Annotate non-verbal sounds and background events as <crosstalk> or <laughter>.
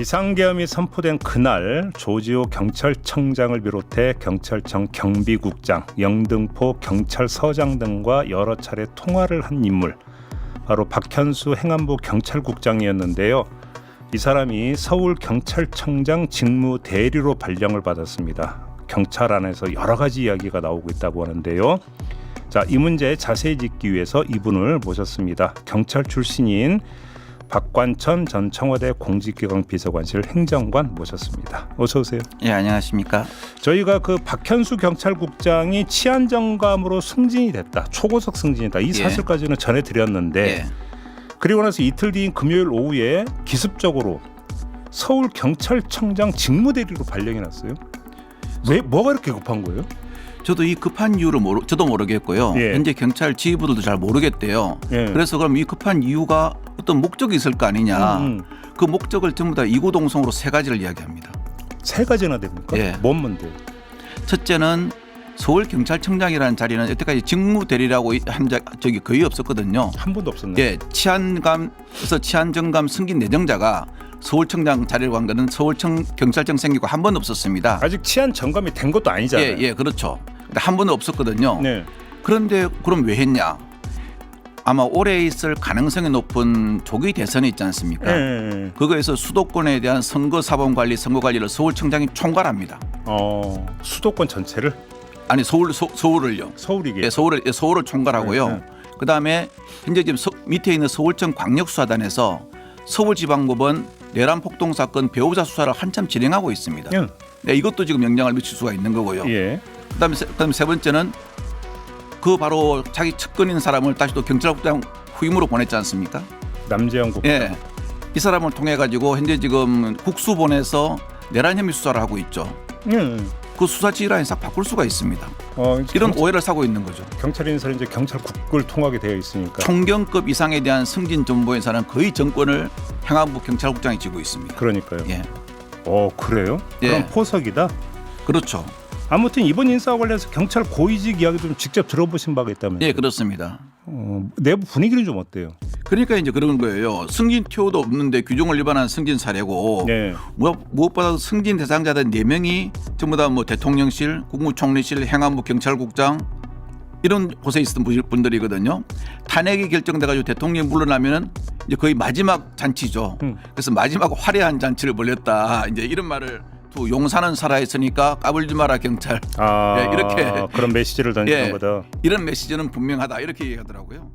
비상계엄이 선포된 그날 조지호 경찰청장을 비롯해 경찰청 경비국장, 영등포 경찰서장 등과 여러 차례 통화를 한 인물 바로 박현수 행안부 경찰국장이었는데요. 이 사람이 서울 경찰청장 직무 대리로 발령을 받았습니다. 경찰 안에서 여러 가지 이야기가 나오고 있다고 하는데요. 자, 이 문제 자세히 짚기 위해서 이분을 모셨습니다. 경찰 출신인 박관천 전 청와대 공직기강 비서관실 행정관 모셨습니다. 어서 오세요. 예 안녕하십니까. 저희가 그 박현수 경찰국장이 치안 정감으로 승진이 됐다. 초고속 승진이다. 이 예. 사실까지는 전해 드렸는데 예. 그리고 나서 이틀 뒤인 금요일 오후에 기습적으로 서울 경찰청장 직무대리로 발령이 났어요. 왜 뭐가 이렇게 급한 거예요? 저도 이 급한 이유를 모르 저도 모르겠고요. 예. 현재 경찰 지휘부들도 잘 모르겠대요. 예. 그래서 그럼 이 급한 이유가 어떤 목적이 있을 거 아니냐. 음, 음. 그 목적을 전부 다 이구동성으로 세 가지를 이야기합니다. 세 가지나 됩니까? 예. 뭔 뭔데? 첫째는 서울 경찰청장이라는 자리는 여태까지 직무 대리라고 한 자, 적이 거의 없었거든요. 한 번도 없었네. 예, 치안감에서 치안정감 승진 내정자가 서울청장 자리를 간 거는 서울청 경찰청 생기고 한 번 없었습니다. 아직 치안 점검이 된 것도 아니잖아요. 예, 예, 그렇죠. 한 번도 없었거든요. 네. 그런데 그럼 왜 했냐? 아마 올해 있을 가능성이 높은 조기 대선이 있지 않습니까? 예, 예. 그거에서 수도권에 대한 선거 사본 관리, 선거 관리를 서울청장이 총괄합니다. 어 수도권 전체를 아니 서울 서, 서울을요. 서울이게. 예, 서울을 예, 서울을 총괄하고요. 네, 네. 그다음에 현재 지금 서, 밑에 있는 서울청 광역수사단에서 서울지방법원 내란 폭동 사건 배우자 수사를 한참 진행하고 있습니다. 예. 네, 이것도 지금 영향을 미칠 수가 있는 거고요. 예. 그다음에 세, 그다음에 세 번째는 그 바로 자기 측근인 사람을 다시 또 경찰국장 후임으로 보냈지 않습니까? 남재영 국. 예. 이 사람을 통해 가지고 현재 지금 국수본에서 내란 혐의 수사를 하고 있죠. 예. 그 수사 지휘라인 싹 바꿀 수가 있습니다. 어, 이런 경찰, 오해를 사고 있는 거죠. 경찰 인사는 이제 경찰국을 통하게 되어 있으니까. 총경급 이상에 대한 승진 정보에서는 거의 정권을 행안부 경찰국장이 쥐고 있습니다. 그러니까요. 예. 어 그래요? 예. 그럼 포석이다. 그렇죠. 아무튼 이번 인사와 관련해서 경찰 고위직 이야기 좀 직접 들어보신 바가 있다면. 예, 그렇습니다. 어, 내부 분위기는 좀 어때요? 그러니까 이제 그런 거예요. 승진 티오도 없는데 규정을 위반한 승진 사례고 네. 무엇- 무엇 보다 승진 대상자들 네 명이 전부 다 뭐 대통령실, 국무총리실, 행안부 경찰국장 이런 곳에 있었던 분- 분들이거든요. 탄핵이 결정돼가지고 대통령이 물러나면은 이제 거의 마지막 잔치죠. 음. 그래서 마지막 화려한 잔치를 벌였다. 이제 이런 말을 또 용사는 살아있으니까 까불지 마라 경찰. 아 <laughs> 예, 이렇게. 그런 메시지를 던지는 예. 거다. 이런 메시지는 분명하다 이렇게 얘기하더라고요.